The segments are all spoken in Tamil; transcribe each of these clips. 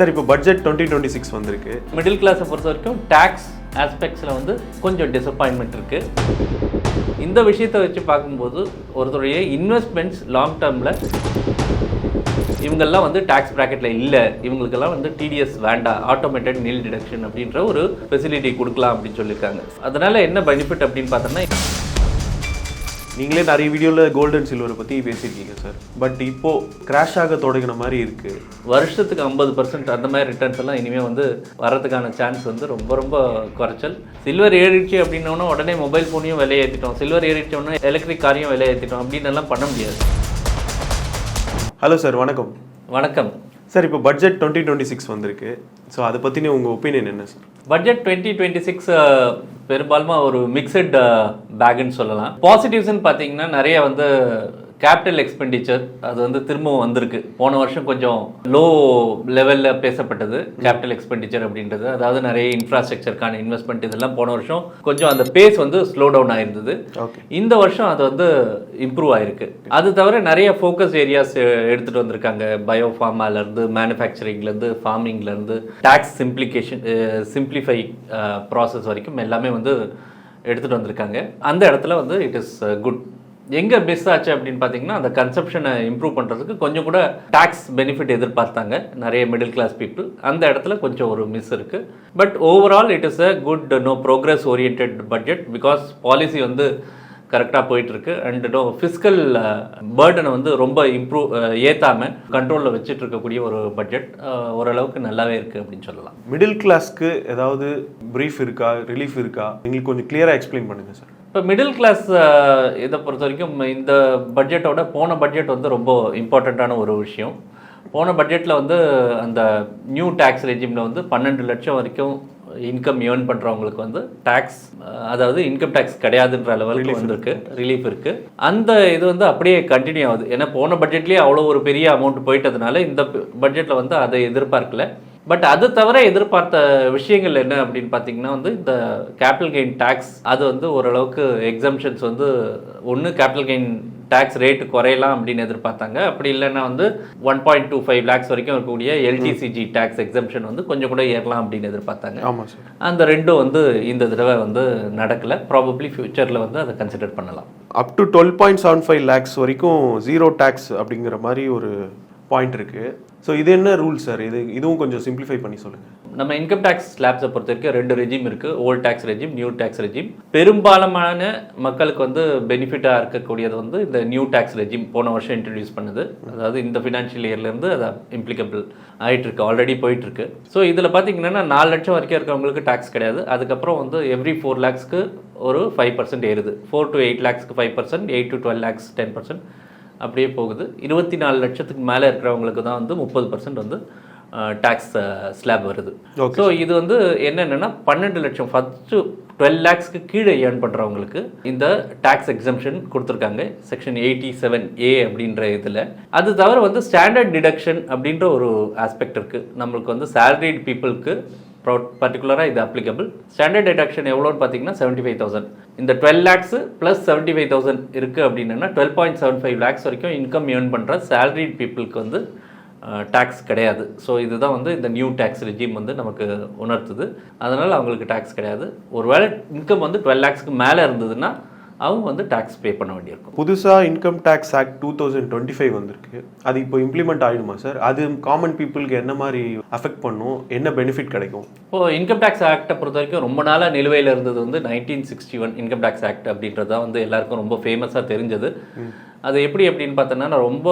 சார் இப்போ பட்ஜெட் டுவெண்ட்டி டுவெண்ட்டி சிக்ஸ் வந்திருக்கு மிடில் கிளாஸை பொறுத்த வரைக்கும் டேக்ஸ் ஆஸ்பெக்ட்ஸில் வந்து கொஞ்சம் டிசப்பாயின்மெண்ட் இருக்குது இந்த விஷயத்தை வச்சு பார்க்கும்போது ஒருத்தருடைய இன்வெஸ்ட்மெண்ட்ஸ் லாங் டேர்மில் இவங்கெல்லாம் வந்து டேக்ஸ் ப்ராக்கெட்டில் இல்லை. இவங்களுக்கெல்லாம் வந்து டிடிஎஸ் வேண்டாம் ஆட்டோமேட்டட் நில் டிடக்ஷன் அப்படின்ற ஒரு ஃபெசிலிட்டி கொடுக்கலாம் அப்படின்னு சொல்லியிருக்காங்க அதனால் என்ன பெனிஃபிட் அப்படின்னு பார்த்தோம்னா நீங்களே நிறைய வீடியோவில் கோல்டன் சில்வரை பற்றி பேசியிருக்கீங்க சார் பட் இப்போ கிராஷ் ஆக தொடங்கின மாதிரி இருக்கு. வருஷத்துக்கு ஐம்பது பர்சன்ட் அந்த மாதிரி ரிட்டர்ன்ஸ் எல்லாம் இனிமேல் வந்து வரதுக்கான சான்ஸ் வந்து ரொம்ப ரொம்ப குறைச்சல். சில்வர் ஏறிடுச்சு அப்படின்னோன்னா உடனே மொபைல் ஃபோனையும் விலை ஏற்றிட்டோம் சில்வர் ஏறிடுச்சோன்னா எலக்ட்ரிக் காரையும் விலை ஏற்றிட்டோம் அப்படின்னு எல்லாம் பண்ண முடியாது. ஹலோ சார் வணக்கம். வணக்கம். சார் இப்போ பட்ஜெட் டுவெண்ட்டி டுவெண்ட்டி சிக்ஸ் வந்திருக்கு. ஸோ அதை பற்றின உங்கள் ஒப்பீனியன் என்ன sir budget twenty twenty six பெரும்பாலுமா ஒரு மிக்சட் பேக்குன்னு சொல்லலாம். பாசிட்டிவ்ஸ்னு பார்த்தீங்கன்னா நிறைய வந்து கேபிட்டல் எக்ஸ்பெண்டிச்சர் அது வந்து திரும்பவும் வந்திருக்கு. போன வருஷம் கொஞ்சம் லோ லெவலில் பேசப்பட்டது கேபிட்டல் எக்ஸ்பெண்டிச்சர் அப்படின்றது. அதாவது நிறைய இன்ஃப்ராஸ்ட்ரக்சருக்கான இன்வெஸ்ட்மெண்ட் இதெல்லாம் போன வருஷம் கொஞ்சம் அந்த பேஸ் வந்து ஸ்லோ டவுன் ஆயிருந்தது. இந்த வருஷம் அது வந்து இம்ப்ரூவ் ஆயிருக்கு. அது தவிர நிறைய ஃபோக்கஸ் ஏரியாஸ் எடுத்துட்டு வந்திருக்காங்க. பயோ இருந்து மேனுஃபேக்சரிங்லேருந்து ஃபார்மிங்லேருந்து டேக்ஸ் சிம்ப்ளிகேஷன் சிம்பிளிஃபை ப்ராசஸ் வரைக்கும் எல்லாமே வந்து எடுத்துட்டு வந்திருக்காங்க. அந்த இடத்துல வந்து இட் இஸ் குட் எங்கே மிஸ் ஆச்சு அப்படின்னு பார்த்தீங்கன்னா அந்த கன்சப்ஷனை இம்ப்ரூவ் பண்ணுறதுக்கு கொஞ்சம் கூட டேக்ஸ் பெனிஃபிட் எதிர்பார்த்தாங்க நிறைய மிடில் கிளாஸ் பீப்புள் அந்த இடத்துல கொஞ்சம் ஒரு மிஸ் இருக்குது but overall it is a good no progress orient budget because policy வந்து கரெக்டாக போயிட்டு இருக்கு அண்ட் நோ ஃபிஸ்கல் பேர்டனை வந்து ரொம்ப இம்ப்ரூவ் ஏற்றாமல் கண்ட்ரோலில் வச்சுட்டு இருக்கக்கூடிய ஒரு பட்ஜெட் ஓரளவுக்கு நல்லாவே இருக்குது அப்படின்னு சொல்லலாம். மிடில் கிளாஸ்க்கு ஏதாவது ப்ரீஃப் இருக்கா ரிலீஃப் இருக்கா? எங்களுக்கு கொஞ்சம் கிளியராக எக்ஸ்பிளைன் பண்ணுங்கள் சார் இப்போ மிடில் கிளாஸ் இதை பொறுத்த வரைக்கும் இந்த பட்ஜெட்டோட போன பட்ஜெட் வந்து ரொம்ப இம்பார்ட்டண்ட்டான ஒரு விஷயம். போன பட்ஜெட்டில் வந்து அந்த நியூ டேக்ஸ் ரெஜிமில் வந்து பன்னெண்டு லட்சம் வரைக்கும் இன்கம் ஏர்ன் பண்ணுறவங்களுக்கு வந்து டேக்ஸ் அதாவது இன்கம் டேக்ஸ் கிடையாதுன்ற லெவலுக்கு வந்திருக்கு. ரிலீஃப் இருக்குது அந்த இது வந்து அப்படியே கண்டினியூ ஆகுது. ஏன்னா போன பட்ஜெட்லேயே அவ்வளோ ஒரு பெரிய அமௌண்ட் போயிட்டதுனால இந்த பட்ஜெட்டில் வந்து அதை எதிர்பார்க்கல. பட் அது தவிர எதிர்பார்த்த விஷயங்கள் என்ன அப்படின்னு பார்த்தீங்கன்னா வந்து இந்த கேபிட்டல் கெயின் டேக்ஸ் அது வந்து ஓரளவுக்கு எக்ஸம்ஷன்ஸ் வந்து ஒன்று கேபிட்டல் கெயின் டேக்ஸ் ரேட்டு குறையலாம் அப்படின்னு எதிர்பார்த்தாங்க. அப்படி இல்லைன்னா வந்து one point two five lakhs வரைக்கும் இருக்கக்கூடிய எல்டிசிஜி டேக்ஸ் எக்ஸம்ஷன் வந்து கொஞ்சம் கூட ஏறலாம் அப்படின்னு எதிர்பார்த்தாங்க. ஆமாம் சார். அந்த ரெண்டும் வந்து இந்த தடவை வந்து நடக்கலை. ப்ராபப்ளி ஃப்யூச்சரில் வந்து அதை கன்சிடர் பண்ணலாம். Up to twelve point seven five lakhs வரைக்கும் ஜீரோ டேக்ஸ் அப்படிங்கிற மாதிரி ஒரு பாயிண்ட் இருக்கு. ஸோ இது என்ன ரூல் சார் இது இதுவும் கொஞ்சம் சிம்பிளிஃபை பண்ணி சொல்லுங்கள் நம்ம இன்கம் டேக்ஸ் ஸ்லாப்ஸை பொறுத்த வரைக்கும் ரெண்டு ரெஜிம் இருக்குது old tax regime new tax regime பெரும்பாலான மக்களுக்கு வந்து பெனிஃபிட்டாக இருக்கக்கூடியது வந்து இந்த நியூ டேக்ஸ் ரெஜிம் போன வருஷம் இன்ட்ரடியூஸ் பண்ணுது. அதாவது இந்த ஃபினான்ஷியல் இயர்லேருந்து அது இம்ப்ளிகபிள் ஆகிட்டுருக்கு ஆல்ரெடி போயிட்டுருக்கு. ஸோ இதில் பார்த்தீங்கன்னா நாலு லட்சம் வரைக்கும் இருக்கிறவங்களுக்கு டேக்ஸ் கிடையாது. அதுக்கப்புறம் வந்து எவ்ரி ஃபோர் லேக்ஸ்க்கு ஒரு ஃபைவ் பர்சன்ட் ஏறுது. Four to eight லேக்ஸ்க்கு five percent eight to twelve lakhs ten percent அப்படியே போகுது. இருபத்தி நாலு லட்சத்துக்கு மேலே இருக்கிறவங்களுக்கு தான் வந்து முப்பது பர்சன்ட் வந்து டேக்ஸ் ஸ்லாப் வருது. ஸோ இது வந்து என்னென்னா பன்னெண்டு லட்சம் ஃபஸ்ட்டு டுவெல் லேக்ஸ்க்கு கீழே ஏர்ன் பண்ணுறவங்களுக்கு இந்த டேக்ஸ் எக்ஸம்ஷன் கொடுத்துருக்காங்க. செக்ஷன் எயிட்டி செவன் ஏ அப்படின்ற இதில். அது தவிர வந்து ஸ்டாண்டர்ட் டிடக்ஷன் அப்படின்ற ஒரு ஆஸ்பெக்ட் இருக்குது நம்மளுக்கு வந்து சேலரிட் பீப்புளுக்கு பர்டிகுலராக இது அப்ளிகபிள் ஸ்டாண்டர்ட் டிடக்ஷன் எவ்வளோன்னு பார்த்தீங்கன்னா செவன்ட்டி ஃபைவ் தௌசண்ட் இந்த twelve lakhs plus seventy five thousand இருக்குது அப்படின்னா twelve point seven five lakhs வரைக்கும் இன்கம் ஏர்ன் பண்ணுற சேலரிட் பீப்புளுக்கு வந்து டேக்ஸ் கிடையாது. ஸோ இதுதான் வந்து இந்த நியூ டேக்ஸ் ரெஜிம் வந்து நமக்கு உணர்த்துது. அதனால் அவங்களுக்கு டேக்ஸ் கிடையாது. ஒருவேளை இன்கம் வந்து டுவெல் லேக்ஸ்க்கு மேலே இருந்ததுன்னா அவங்க வந்து டேக்ஸ் பே பண்ண வேண்டியிருக்கும். புதுசாக income tax act two thousand twenty five வந்திருக்கு. அது இப்போ இம்ப்ளிமெண்ட் ஆகிடுமா சார் அது காமன் பீப்புளுக்கு என்ன மாதிரி அஃபெக்ட் பண்ணும்? என்ன பெனிஃபிட் கிடைக்கும்? இப்போது இன்கம் டேக்ஸ் ஆக்டை பொறுத்த வரைக்கும் ரொம்ப நாளாக நிலுவையில் இருந்தது வந்து nineteen sixty one income tax act அப்படின்றது தான் வந்து எல்லாருக்கும் ரொம்ப ஃபேமஸாக தெரிஞ்சது. அது எப்படி அப்படின்னு பார்த்தோன்னா ரொம்ப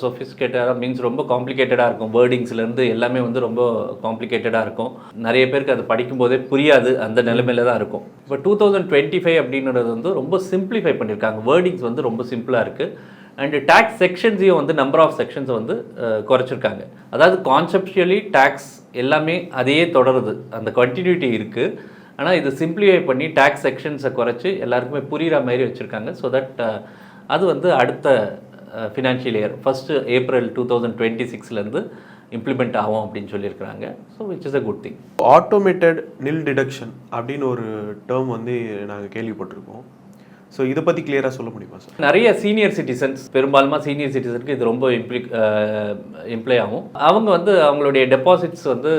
சொஃபிஸ்டிகேட்டடாக மீன்ஸ் ரொம்ப காம்ப்ளிகேட்டடாக இருக்கும். வேர்டிங்ஸ்லேருந்து எல்லாமே வந்து ரொம்ப காம்ப்ளிகேட்டடாக இருக்கும். நிறைய பேருக்கு அது படிக்கும்போதே புரியாது. அந்த நிலைமையில தான் இருக்கும். இப்போ டூ தௌசண்ட் டுவெண்ட்டி ஃபைவ் அப்படின்றது வந்து ரொம்ப சிம்பிளிஃபை பண்ணியிருக்காங்க. வேர்டிங்ஸ் வந்து ரொம்ப சிம்பிளாக இருக்குது அண்டு டேக்ஸ் செக்ஷன்ஸையும் வந்து நம்பர் ஆஃப் செக்ஷன்ஸ் வந்து குறைச்சிருக்காங்க. அதாவது கான்செப்டுவலி டேக்ஸ் எல்லாமே அதையே தொடருது. அந்த கண்டினியூட்டி இருக்குது ஆனால் இது சிம்பிளிஃபை பண்ணி டேக்ஸ் செக்ஷன்ஸை குறைச்சி எல்லாருக்குமே புரிகிற மாதிரி வச்சுருக்காங்க. ஸோ தட் அது வந்து அடுத்த financial year first April two thousand twenty சிக்ஸ்லேருந்து implement ஆகும் அப்படின்னு சொல்லியிருக்கிறாங்க. So which is a good thing automated nil deduction அப்படின்னு ஒரு டேர்ம் வந்து நாங்கள் கேள்விப்பட்டிருக்கோம். ஸோ இதை பற்றி கிளியராக சொல்ல முடியுமா சார் நிறைய சீனியர் சிட்டிசன்ஸ் பெரும்பாலுமா சீனியர் சிட்டிசனுக்கு இது ரொம்ப இம்ப்ளி இம்ப்ளை ஆகும். அவங்க வந்து அவங்களுடைய டெபாசிட்ஸ் வந்து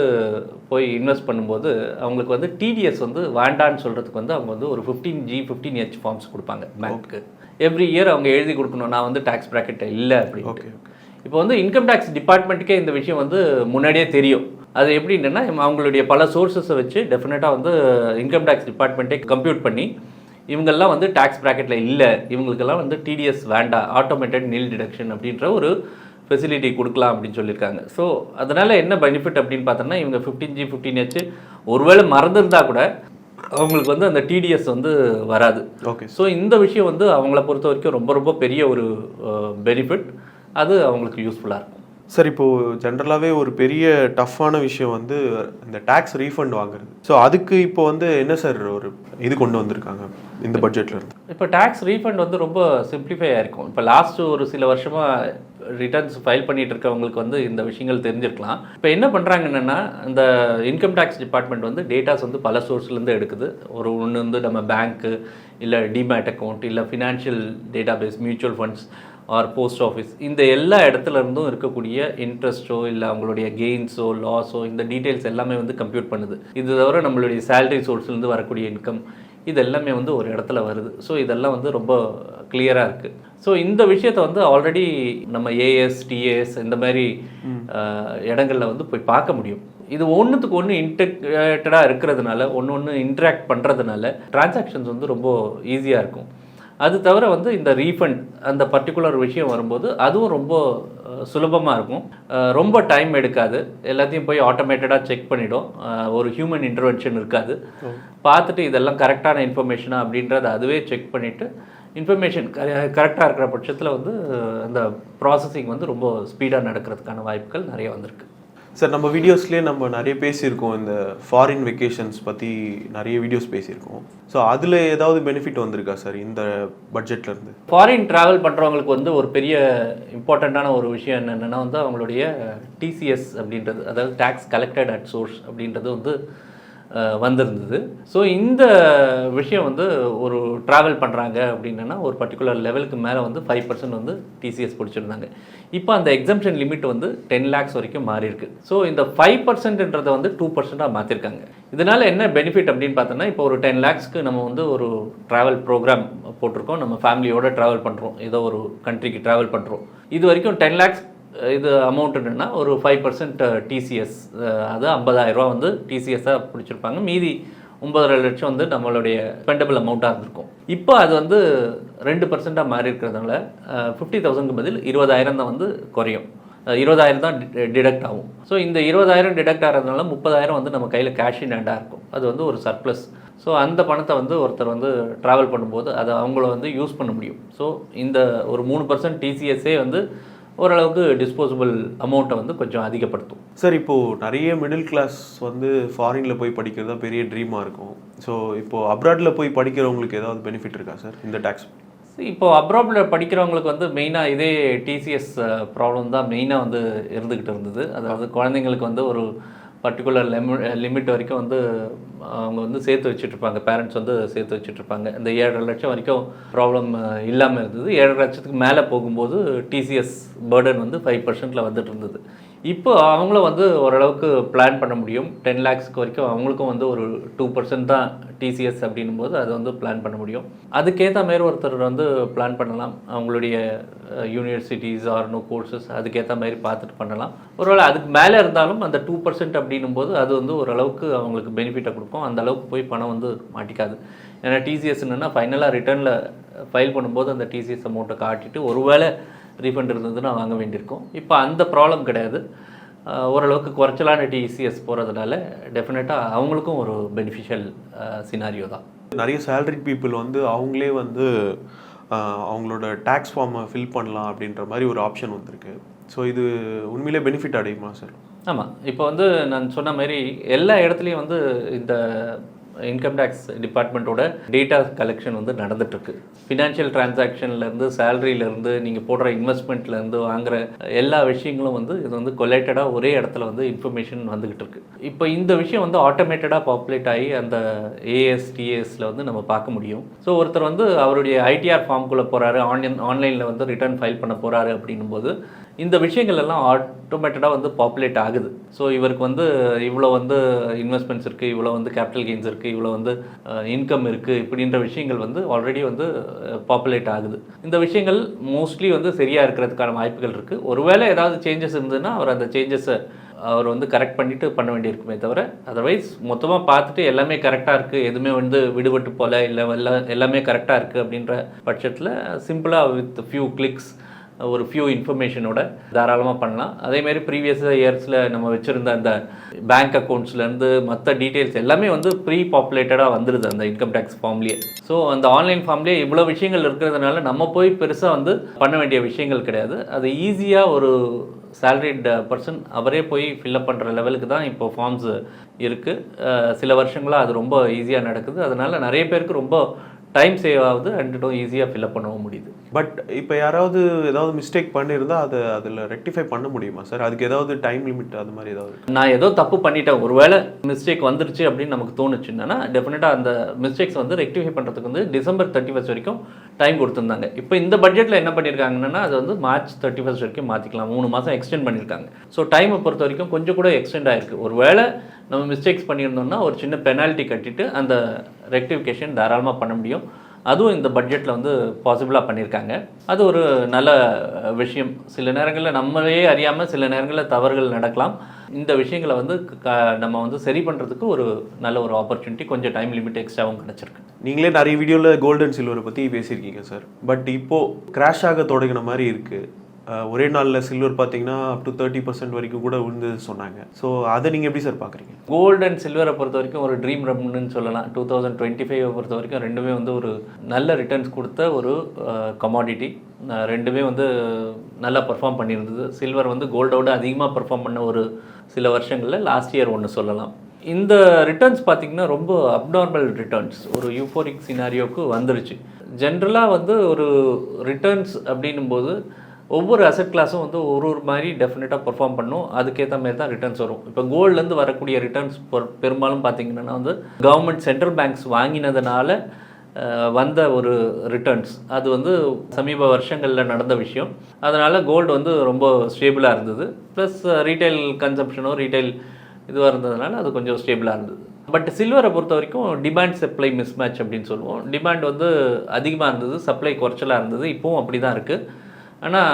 போய் இன்வெஸ்ட் பண்ணும்போது அவங்களுக்கு வந்து டிடிஎஸ் வந்து வேண்டான்னு சொல்கிறதுக்கு வந்து அவங்க வந்து ஒரு fifteen G fifteen H forms கொடுப்பாங்க பேங்க்கு எவ்ரி இயர் அவங்க எழுதி கொடுக்கணும். நான் வந்து டேக்ஸ் ப்ராக்கெட் இல்லை அப்படின்னு ஓகே இப்போ வந்து இன்கம் டேக்ஸ் டிபார்ட்மெண்ட்டுக்கே இந்த விஷயம் வந்து முன்னாடியே தெரியும். அது எப்படின்னா அவங்களுடைய பல சோர்சஸை வச்சு டெஃபினட்டாக வந்து இன்கம் டேக்ஸ் டிபார்ட்மெண்ட்டே கம்ப்யூட் பண்ணி இவங்கெல்லாம் வந்து டேக்ஸ் ப்ராக்கெட்டில் இல்லை. இவங்களுக்கெல்லாம் வந்து டிடிஎஸ் வேண்டாம் ஆட்டோமேட்டட் நில் டிடக்ஷன் அப்படின்ற ஒரு ஃபெசிலிட்டி கொடுக்கலாம் அப்படின்னு சொல்லியிருக்காங்க. ஸோ அதனால் என்ன பெனிஃபிட் அப்படின்னு பார்த்தோம்னா இவங்க ஃபிஃப்டீன் ஜி ஃபிஃப்டீன் ஹெச் ஒருவேளை மறந்துருந்தா கூட அவங்களுக்கு வந்து அந்த டிடிஎஸ் வந்து வராது. ஓகே ஸோ இந்த விஷயம் வந்து அவங்கள பொறுத்த வரைக்கும் ரொம்ப ரொம்ப பெரிய ஒரு பெனிஃபிட் அது அவங்களுக்கு யூஸ்ஃபுல்லாக இருக்கும். சார் இப்போது ஜென்ரலாகவே ஒரு பெரிய டஃப்பான விஷயம் வந்து இந்த டேக்ஸ் ரீஃபண்ட் வாங்குறது. ஸோ அதுக்கு இப்போ வந்து என்ன சார் ஒரு இது கொண்டு வந்திருக்காங்க இந்த பட்ஜெட்டில் இருந்து? இப்போ டேக்ஸ் ரீஃபண்ட் வந்து ரொம்ப சிம்பிளிஃபை ஆயிருக்கும். இப்போ லாஸ்ட் ஒரு சில வருஷமாக ரிட்டர்ன்ஸ் ஃபைல் பண்ணிட்டு இருக்கவங்களுக்கு வந்து இந்த விஷயங்கள் தெரிஞ்சிருக்கலாம். இப்போ என்ன பண்ணுறாங்க என்னென்னா இந்த இன்கம் டேக்ஸ் டிபார்ட்மெண்ட் வந்து டேட்டாஸ் வந்து பல சோர்ஸ்லேருந்து எடுக்குது. ஒரு ஒன்று வந்து நம்ம பேங்க்கு இல்லை டிமேட் அக்கௌண்ட் இல்லை financial database mutual funds or post office இந்த எல்லா இடத்துல இருந்தும் இருக்கக்கூடிய இன்ட்ரெஸ்ட்டோ இல்லை அவங்களுடைய கெயின்ஸோ லாஸோ இந்த டீட்டெயில்ஸ் எல்லாமே வந்து கம்ப்யூட் பண்ணுது. இது தவிர நம்மளுடைய சேலரி சோர்ஸ்லேருந்து வரக்கூடிய இன்கம் இது எல்லாமே வந்து ஒரு இடத்துல வருது. ஸோ இதெல்லாம் வந்து ரொம்ப கிளியராக இருக்குது ஸோ இந்த விஷயத்தை வந்து ஆல்ரெடி நம்ம ஏஎஸ் டிஏஎஸ் இந்த மாதிரி இடங்கள்ல வந்து போய் பார்க்க முடியும். இது ஒன்றுத்துக்கு ஒன்று இன்டெக்ரேட்டடாக இருக்கிறதுனால ஒன்று ஒன்று இன்ட்ராக்ட் பண்ணுறதுனால டிரான்சாக்ஷன்ஸ் வந்து ரொம்ப ஈஸியாக இருக்கும். அது தவிர வந்து இந்த ரீஃபண்ட் அந்த பர்டிகுலர் விஷயம் வரும்போது அதுவும் ரொம்ப சுலபமாக இருக்கும். ரொம்ப டைம் எடுக்காது. எல்லாத்தையும் போய் ஆட்டோமேட்டடாக செக் பண்ணிடும். அஹ், ஒரு ஹியூமன் இன்டர்வென்ஷன் இருக்காது. பார்த்துட்டு இதெல்லாம் கரெக்டான இன்ஃபர்மேஷனா அப்படின்றத அதுவே செக் பண்ணிவிட்டு இன்ஃபர்மேஷன் கரெக்டாக இருக்கிற பட்சத்தில் வந்து அந்த ப்ராசஸிங் வந்து ரொம்ப ஸ்பீடாக நடக்கிறதுக்கான வாய்ப்புகள் நிறைய வந்திருக்கு. சார் நம்ம வீடியோஸ்லேயே நம்ம நிறைய பேசியிருக்கோம். இந்த ஃபாரின் வெக்கேஷன்ஸ் பற்றி நிறைய வீடியோஸ் பேசியிருக்கோம். ஸோ அதில் ஏதாவது பெனிஃபிட் வந்திருக்கா சார் இந்த பட்ஜெட்லேருந்து ஃபாரின் ட்ராவல் பண்ணுறவங்களுக்கு வந்து ஒரு பெரிய இம்பார்ட்டண்ட்டான ஒரு விஷயம் என்னென்னா வந்து அவங்களுடைய டிசிஎஸ் அப்படின்றது அதாவது டேக்ஸ் கலெக்டட் அட் சோர்ஸ் அப்படின்றது வந்து வந்திருந்தது. ஸோ இந்த விஷயம் வந்து ஒரு ட்ராவல் பண்ணுறாங்க அப்படின்னா ஒரு பர்டிகுலர் லெவலுக்கு மேலே வந்து ஃபைவ் பர்சன்ட் வந்து டிசிஎஸ் பிடிச்சிருந்தாங்க. இப்போ அந்த எக்ஸம்ஷன் லிமிட் வந்து டென் லேக்ஸ் வரைக்கும் மாறி இருக்கு ஸோ இந்த ஃபைவ் பர்சன்ட்ன்றதை வந்து டூ பர்சன்ட்டாக மாற்றிருக்காங்க இதனால என்ன பெனிஃபிட் அப்படின்னு பார்த்தோன்னா இப்போ ஒரு டென் லேக்ஸ்க்கு நம்ம வந்து ஒரு ட்ராவல் ப்ரோக்ராம் போட்டிருக்கோம். நம்ம ஃபேமிலியோட ட்ராவல் பண்ணுறோம் ஏதோ ஒரு கண்ட்ரிக்கு ட்ராவல் பண்ணுறோம் இது வரைக்கும் டென் லேக்ஸ் இது அமௌண்ட் என்னென்னா ஒரு ஃபைவ் பர்சன்ட் டிசிஎஸ் அது 50000 ரூபா வந்து டிசிஎஸ்ஸாக பிடிச்சிருப்பாங்க. மீதி ஒன்பதரை லட்சம் வந்து நம்மளுடைய ஸ்பெண்டபிள் அமௌண்ட்டாக இருந்திருக்கும். இப்போ அது வந்து ரெண்டு பர்சண்ட்டாக மாறி இருக்கிறதுனால uh, ஃபிஃப்டி தௌசண்ட்க்கு பதில் இருபதாயிரம் தான் வந்து குறையும். Uh, இருபதாயிரம் தான் டிடக்ட் ஆகும். ஸோ இந்த இருபதாயிரம் டிடக்ட் ஆகிறதுனால முப்பதாயிரம் வந்து நம்ம கையில் கேஷ் இன் ஹேண்டாக இருக்கும். அது வந்து ஒரு சர்ப்ளஸ் ஸோ அந்த பணத்தை வந்து ஒருத்தர் வந்து ட்ராவல் பண்ணும்போது அதை அவங்கள வந்து யூஸ் பண்ண முடியும். ஸோ இந்த ஒரு மூணு பர்சன்ட் டிசிஎஸ்ஸே வந்து ஓரளவுக்கு டிஸ்போசபிள் அமௌண்ட்டை வந்து கொஞ்சம் அதிகப்படுத்தும். சார் இப்போது நிறைய மிடில் கிளாஸ் வந்து ஃபாரினில் போய் படிக்கிறது தான் பெரிய ட்ரீமாக இருக்கும். ஸோ இப்போது அப்ராடில் போய் படிக்கிறவங்களுக்கு ஏதாவது பெனிஃபிட் இருக்கா சார் இந்த டேக்ஸ் இப்போ அப்ராடில் படிக்கிறவங்களுக்கு வந்து மெயினாக இதே டிசிஎஸ் ப்ராப்ளம் தான் மெயினாக வந்து இருந்துக்கிட்டு இருந்தது. அதாவது குழந்தைங்களுக்கு வந்து ஒரு பர்டிகுலர் லிமிட் வரைக்கும் வந்து அவங்க வந்து சேர்த்து வச்சுட்ருப்பாங்க. பேரண்ட்ஸ் வந்து சேர்த்து வச்சுட்ருப்பாங்க. இந்த ஏழரை லட்சம் வரைக்கும் ப்ராப்ளம் இல்லாமல் இருந்தது. ஏழரை லட்சத்துக்கு மேலே போகும்போது டிசிஎஸ் பேர்டன் வந்து ஃபைவ் பர்சன்ட்டில் வந்துட்டு இருந்தது. இப்போ அவங்களும் வந்து ஓரளவுக்கு பிளான் பண்ண முடியும். டென் லேக்ஸ்க்கு வரைக்கும் அவங்களுக்கும் வந்து ஒரு டூ பர்சன்ட் தான் டிசிஎஸ் அப்படின்னும் போது அதை வந்து பிளான் பண்ண முடியும். அதுக்கேற்ற மாரி ஒருத்தர் வந்து பிளான் பண்ணலாம். அவங்களுடைய யூனிவர்சிட்டிஸ் ஆர் நோ கோர்சஸ் அதுக்கேற்ற மாதிரி பார்த்துட்டு பண்ணலாம். ஒருவேளை அதுக்கு மேலே இருந்தாலும் அந்த டூ பர்சன்ட் அப்படின்னும் போது அது வந்து ஓரளவுக்கு அவங்களுக்கு பெனிஃபிட்டை கொடுக்கும். அந்த அளவுக்கு போய் பணம் வந்து மாட்டிக்காது. ஏன்னா டிசிஎஸ் என்னென்னா ஃபைனலாக ரிட்டர்னில் ஃபைல் பண்ணும்போது அந்த டிசிஎஸ் அமௌண்ட்டை காட்டிட்டு ஒருவேளை ரீஃபண்ட் இருந்ததுன்னா வாங்க வேண்டியிருக்கும். இப்போ அந்த ப்ராப்ளம் கிடையாது. ஓரளவுக்கு குறைச்சலான டிசிஎஸ் போகிறதுனால டெஃபினட்டாக அவங்களுக்கும் ஒரு பெனிஃபிஷியல் சினாரியோ தான். நிறைய salaried people வந்து அவங்களே வந்து அவங்களோட டேக்ஸ் ஃபார்மை ஃபில் பண்ணலாம் அப்படின்ற மாதிரி ஒரு ஆப்ஷன் வந்திருக்கு. ஸோ இது உண்மையிலே பெனிஃபிட் அடையுமா சார் ஆமாம் இப்போ வந்து நான் சொன்ன மாதிரி எல்லா இடத்துலையும் வந்து இந்த இன்கம் டேக்ஸ் டிபார்ட்மெண்ட்டோட டேட்டா கலெக்ஷன் வந்து நடந்துட்டுருக்கு. ஃபினான்ஷியல் டிரான்சாக்ஷன்லேருந்து சேலரியிலேருந்து நீங்கள் போடுற இன்வெஸ்ட்மெண்ட்லேருந்து வாங்குற எல்லா விஷயங்களும் வந்து இது வந்து கொலேட்டடாக ஒரே இடத்துல வந்து இன்ஃபர்மேஷன் வந்துக்கிட்டு இருக்கு இப்போ இந்த விஷயம் வந்து ஆட்டோமேட்டடாக பாப்புலேட் ஆகி அந்த ஏஎஸ்டிஎஸில் வந்து நம்ம பார்க்க முடியும். ஸோ ஒருத்தர் வந்து அவருடைய ஐடிஆர் ஃபார்ம்குள்ளே போகிறாரு ஆன்லைன் ஆன்லைனில் வந்து ரிட்டர்ன் ஃபைல் பண்ண போகிறாரு அப்படின்னும் போது இந்த விஷயங்கள் எல்லாம் ஆட்டோமேட்டடாக வந்து பாப்புலேட் ஆகுது. ஸோ இவருக்கு வந்து இவ்வளோ வந்து இன்வெஸ்ட்மெண்ட்ஸ் இருக்குது இவ்வளோ வந்து கேபிட்டல் கெயின்ஸ் இருக்குது இவ்வளோ வந்து இன்கம் இருக்குது இப்படின்ற விஷயங்கள் வந்து ஆல்ரெடி வந்து பாப்புலேட் ஆகுது. இந்த விஷயங்கள் மோஸ்ட்லி வந்து சரியாக இருக்கிறதுக்கான வாய்ப்புகள் இருக்குது ஒருவேளை ஏதாவது சேஞ்சஸ் இருந்ததுன்னா அவர் அந்த சேஞ்சஸை அவர் வந்து கரெக்ட் பண்ணிவிட்டு பண்ண வேண்டியிருக்குமே தவிர அதர்வைஸ் மொத்தமாக பார்த்துட்டு எல்லாமே கரெக்டாக இருக்குது எதுவுமே வந்து விடுபட்டு போல இல்லை எல்லாம் எல்லாமே கரெக்டாக இருக்குது அப்படின்ற பட்சத்தில் சிம்பிளாக வித் ஃபியூ கிளிக்ஸ் ஒரு ஃபியூ இன்ஃபர்மேஷனோட தாராளமாக பண்ணலாம். அதேமாரி ப்ரீவியஸ் இயர்ஸில் நம்ம வச்சுருந்த அந்த பேங்க் அக்கௌண்ட்ஸ்லேருந்து மற்ற டீட்டெயில்ஸ் எல்லாமே வந்து ப்ரீ பாப்புலேட்டடாக வந்துடுது அந்த இன்கம் டேக்ஸ் ஃபார்ம்லேயே ஸோ அந்த ஆன்லைன் ஃபார்ம்லேயே இவ்வளோ விஷயங்கள் இருக்கிறதுனால நம்ம போய் பெருசாக வந்து பண்ண வேண்டிய விஷயங்கள் கிடையாது. அது ஈஸியாக ஒரு சேலரிட் பர்சன் அவரே போய் ஃபில்அப் பண்ணுற லெவலுக்கு தான் இப்போ ஃபார்ம்ஸ் இருக்குது சில வருஷங்களாக அது ரொம்ப ஈஸியாக நடக்குது. அதனால் நிறைய பேருக்கு ரொம்ப டைம் சேவ் ஆகுது அண்ட் ஈஸியாக ஃபில்அப் பண்ணவும் முடியுது. பட் இப்போ யாராவது ஏதாவது மிஸ்டேக் பண்ணியிருந்தா அதை அதில் ரெக்டிஃபை பண்ண முடியுமா சார் அதுக்கு ஏதாவது டைம் லிமிட் அது மாதிரி ஏதாவது? நான் ஏதோ தப்பு பண்ணிட்டேன். ஒருவேளை மிஸ்டேக் வந்துருச்சு அப்படின்னு நமக்கு தோணுச்சுன்னா டெஃபினட்டாக அந்த மிஸ்டேக்ஸ் வந்து ரெக்டிஃபை பண்ணுறதுக்கு வந்து டிசம்பர் தேர்ட்டி ஃபஸ்ட் வரைக்கும் டைம் கொடுத்துருந்தாங்க. இப்போ இந்த பட்ஜெட்டில் என்ன பண்ணியிருக்காங்கன்னா அது வந்து மார்ச் தேர்ட்டி ஃபஸ்ட் வரைக்கும் மாற்றிக்கலாம் மூணு மாதம் எக்ஸ்டெண்ட் பண்ணியிருக்காங்க ஸோ டைமை பொறுத்த வரைக்கும் கொஞ்சம் கூட எக்ஸ்டெண்ட் ஆயிருக்கு. ஒருவேளை நம்ம மிஸ்டேக்ஸ் பண்ணியிருந்தோம்னா ஒரு சின்ன பெனால்ட்டி கட்டிட்டு அந்த ரெக்டிஃபிகேஷன் தாராளமாக பண்ண முடியும். அதுவும் இந்த பட்ஜெட்டில் வந்து பாசிபிளாக பண்ணியிருக்காங்க அது ஒரு நல்ல விஷயம். சில நேரங்களில் நம்மளே அறியாமல் சில நேரங்களில் தவறுகள் நடக்கலாம். இந்த விஷயங்களை வந்து க- நம்ம வந்து சரி பண்ணுறதுக்கு ஒரு நல்ல ஒரு ஆப்பர்ச்சுனிட்டி கொஞ்சம் டைம் லிமிட் எக்ஸ்ட்ராவும் கிடச்சிருக்கு. நீங்களே நிறைய வீடியோவில் கோல்டன் சில்வரை பற்றி பேசியிருக்கீங்க சார் பட் இப்போது கிராஷ் ஆக தொடங்கின மாதிரி இருக்குது ஒரே நாளில் சில்வர் பார்த்தீங்கன்னா அப் டு தேர்ட்டி பர்சன்ட் வரைக்கும் கூட விழுந்து சொன்னாங்க. ஸோ அதை நீங்கள் எப்படி சார் பார்க்குறீங்க? கோல்டு அண்ட் சில்வரை பொறுத்த வரைக்கும் ஒரு ட்ரீம் ரம்னு சொல்லலாம். டூ தௌசண்ட் டுவெண்ட்டி ஃபைவ் பொறுத்த வரைக்கும் ரெண்டுமே வந்து ஒரு நல்ல ரிட்டர்ன்ஸ் கொடுத்த ஒரு கமாடிட்டி ரெண்டுமே வந்து நல்லா பர்ஃபார்ம் பண்ணியிருந்தது. சில்வர் வந்து கோல்டோட அதிகமாக பெர்ஃபார்ம் பண்ண ஒரு சில வருஷங்களில் லாஸ்ட் இயர் ஒன்று சொல்லலாம். இந்த ரிட்டர்ன்ஸ் பார்த்தீங்கன்னா ரொம்ப அப்நார்மல் ரிட்டர்ன்ஸ் ஒரு யூஃபோரிக் சினாரியோவுக்கு வந்துருச்சு. ஜென்ரலாக வந்து ஒரு ரிட்டர்ன்ஸ் அப்படின்னும் போது ஒவ்வொரு அசெட் கிளாஸும் வந்து ஒரு ஒரு மாதிரி டெஃபினட்டாக பர்ஃபார்ம் பண்ணும். அதுக்கேற்ற மாதிரி தான் ரிட்டர்ன்ஸ் வரும். இப்போ கோல்ட்லேருந்து வரக்கூடிய ரிட்டர்ன்ஸ் பெரும்பாலும் பார்த்தீங்கன்னா வந்து கவர்மெண்ட் சென்ட்ரல் பேங்க்ஸ் வாங்கினதுனால வந்த ஒரு ரிட்டர்ன்ஸ் அது வந்து சமீப வருஷங்களில் நடந்த விஷயம். அதனால் கோல்டு வந்து ரொம்ப ஸ்டேபிளாக இருந்தது. ப்ளஸ் ரீட்டைல் கன்சம்ஷனோ ரீட்டைல் இதுவாக இருந்ததுனால அது கொஞ்சம் ஸ்டேபிளாக இருந்தது. பட் சில்வரை பொறுத்த வரைக்கும் டிமாண்ட் சப்ளை மிஸ் மேட்ச் அப்படின்னு சொல்லுவோம். டிமாண்ட் வந்து அதிகமாக இருந்தது. சப்ளை குறைச்சலாக இருந்தது. இப்போவும் அப்படி தான் இருக்குது ஆனால்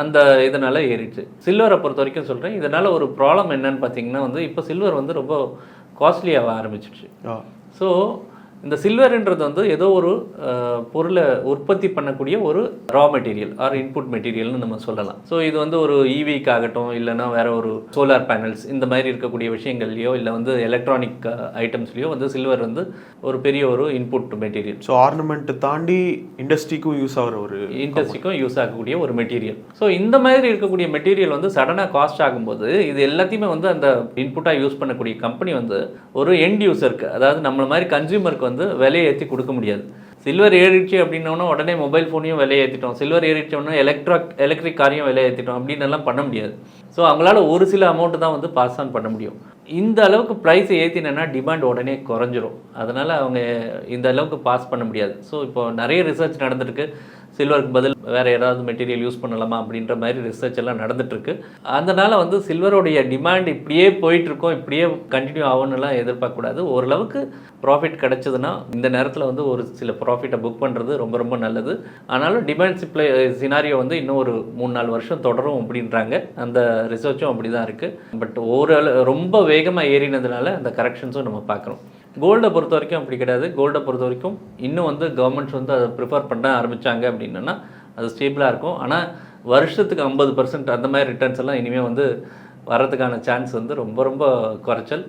அந்த இதனால் ஏறிடுச்சு. சில்வரை பொறுத்த வரைக்கும் சொல்கிறேன் இதனால் ஒரு ப்ராப்ளம் என்னன்னு பார்த்தீங்கன்னா வந்து இப்போ சில்வர் வந்து ரொம்ப காஸ்ட்லியாக ஆரம்பிச்சிடுச்சு. ஸோ இந்த சில்வர்ன்றது வந்து ஏதோ ஒரு பொருளை உற்பத்தி பண்ணக்கூடிய ஒரு ரா மெட்டீரியல் ஆர் இன்புட் மெட்டீரியல்னு நம்ம சொல்லலாம். ஸோ இது வந்து ஒரு ஈவிக்கு ஆகட்டும் இல்லைன்னா வேற ஒரு சோலார் பேனல்ஸ் இந்த மாதிரி இருக்கக்கூடிய விஷயங்கள்லையோ இல்லை வந்து எலக்ட்ரானிக் ஐட்டம்ஸ்லையோ வந்து சில்வர் வந்து ஒரு பெரிய ஒரு இன்புட் மெட்டீரியல் ஸோ ஆர்னமெண்ட்டை தாண்டி இண்டஸ்ட்ரிக்கும் யூஸ் ஆகிற ஒரு இண்டஸ்ட்ரிக்கும் யூஸ் ஆகக்கூடிய ஒரு மெட்டீரியல் ஸோ இந்த மாதிரி இருக்கக்கூடிய மெட்டீரியல் வந்து சடனாக காஸ்ட் ஆகும்போது இது எல்லாத்தையுமே வந்து அந்த இன்புட்டாக யூஸ் பண்ணக்கூடிய கம்பெனி வந்து ஒரு எண்ட் யூசருக்கு அதாவது நம்மள மாதிரி கன்சியூமருக்கு வந்து விலையை ஏற்றி கொடுக்க முடியாது. சில்வர் ஏறிடுச்சு அப்படின்னோன்னா உடனே மொபைல் ஃபோனையும் விலை ஏற்றிட்டோம் சில்வர் ஏறிச்சோன்னா எலக்ட்ராக் எலக்ட்ரிக் காரையும் விலை ஏற்றிட்டோம் அப்படின்னு எல்லாம் பண்ண முடியாது. ஸோ அவங்களால ஒரு சில அமௌண்ட் தான் வந்து பாஸ் ஆன் பண்ண முடியும். இந்த அளவுக்கு ப்ரைஸ் ஏற்றினேன்னா டிமாண்ட் உடனே குறைஞ்சிரும். அதனால் அவங்க இந்த அளவுக்கு பாஸ் பண்ண முடியாது. ஸோ இப்போ நிறைய ரிசர்ச் நடந்துருக்கு சில்வருக்கு பதில் வேறு ஏதாவது மெட்டீரியல் யூஸ் பண்ணலாமா அப்படின்ற மாதிரி ரிசர்ச் எல்லாம் நடந்துட்டு அதனால் வந்து சில்வருடைய டிமாண்ட் இப்படியே போயிட்டுருக்கோம். இப்படியே கண்டினியூ ஆகும்னுலாம் எதிர்பார்க்கக்கூடாது. ஓரளவுக்கு ப்ராஃபிட் கிடச்சதுன்னா இந்த நேரத்தில் வந்து ஒரு சில ப்ராஃபிட்டை புக் பண்ணுறது ரொம்ப ரொம்ப நல்லது. ஆனாலும் டிமாண்ட் சிப்ளை சினாரியோ வந்து இன்னும் ஒரு மூணு நாலு வருஷம் தொடரும் அப்படின்றாங்க. அந்த ரிசர்ச்சும் அப்படி தான் இருக்குது பட் ஓரளவு ரொம்ப வேகமாக ஏறினதுனால அந்த கரெக்ஷன்ஸும் நம்ம பார்க்குறோம். கோல்டை பொறுத்த வரைக்கும் அப்படி கிடையாது. கோல்டை பொறுத்த வரைக்கும் இன்னும் வந்து கவர்மெண்ட்ஸ் வந்து அதை ப்ரிஃபர் பண்ண ஆரம்பித்தாங்க அப்படின்னா அது ஸ்டேபிளாக இருக்கும். ஆனால் வருஷத்துக்கு ஐம்பது பர்சன்ட் அந்த மாதிரி ரிட்டர்ன்ஸ் எல்லாம் இனிமேல் வந்து வரதுக்கான சான்ஸ் வந்து ரொம்ப ரொம்ப குறைச்சல்.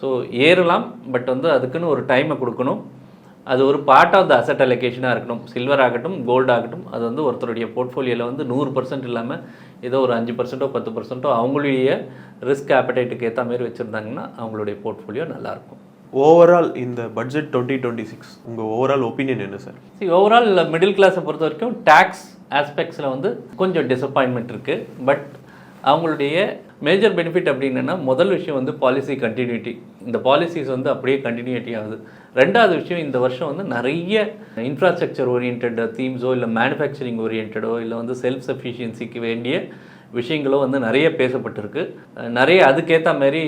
ஸோ ஏறலாம் பட் வந்து அதுக்குன்னு ஒரு டைமை கொடுக்கணும். அது ஒரு பார்ட் ஆஃப் த அசட் அலோகேஷனாக இருக்கணும். சில்வர் ஆகட்டும் கோல்டு ஆகட்டும் அது வந்து ஒருத்தருடைய போர்ட்ஃபோலியோவில் வந்து நூறு பர்சன்ட் இல்லாமல் ஏதோ ஒரு அஞ்சு பர்சன்ட்டோ பத்து பர்சன்ட்டோ அவங்களுடைய ரிஸ்க் ஆப்படைட்டுக்கு ஏற்ற மாதிரி வச்சுருந்தாங்கன்னா அவங்களுடைய போர்ட்ஃபோலியோ நல்லாயிருக்கும். ஓவரால் இந்த பட்ஜெட் டுவெண்ட்டி டுவெண்ட்டி சிக்ஸ் உங்கள் ஓவரால் ஒப்பீனியன் என்ன சார் சி ஓவரால் மிடில் கிளாஸை பொறுத்த வரைக்கும் டேக்ஸ் ஆஸ்பெக்ட்ஸில் வந்து கொஞ்சம் டிசப்பாயின்மெண்ட் இருக்குது பட் அவங்களுடைய மேஜர் பெனிஃபிட் அப்படின்னா முதல் விஷயம் வந்து பாலிசி கண்டினியூட்டி இந்த பாலிசிஸ் வந்து அப்படியே கண்டினியூட்டி ஆகுது. ரெண்டாவது விஷயம் இந்த வருஷம் வந்து நிறைய இன்ஃப்ராஸ்ட்ரக்சர் ஓரியன்ட் தீம்ஸோ இல்லை மேனுஃபேக்சரிங் ஓரியன்டோ இல்லை வந்து செல்ஃப் சஃபிஷியன்சிக்கு வேண்டிய விஷயங்களோ வந்து நிறைய பேசப்பட்டிருக்கு. நிறைய அதுக்கேற்ற மாதிரி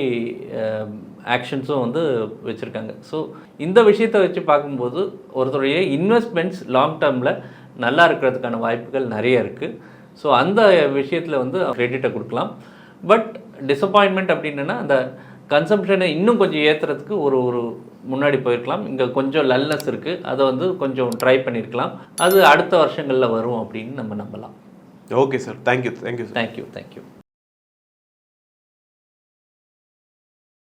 ஆக்ஷன்ஸும் வந்து வச்சுருக்காங்க. ஸோ இந்த விஷயத்தை வச்சு பார்க்கும்போது ஒருத்தருடைய இன்வெஸ்ட்மெண்ட்ஸ் லாங் டேர்மில் நல்லா இருக்கிறதுக்கான வாய்ப்புகள் நிறைய இருக்குது ஸோ அந்த விஷயத்தில் வந்து கிரெடிட்டை கொடுக்கலாம். பட் டிசப்பாயின்மெண்ட் அப்படின்னா அந்த கன்சம்ஷனை இன்னும் கொஞ்சம் ஏற்றுறதுக்கு ஒரு ஒரு முன்னாடி போயிருக்கலாம். இங்கே கொஞ்சம் லல்னஸ் இருக்குது அதை வந்து கொஞ்சம் ட்ரை பண்ணியிருக்கலாம் அது அடுத்த வருஷங்களில் வரும் அப்படின்னு நம்ம நம்பலாம். Okay sir thank you thank you thank you thank you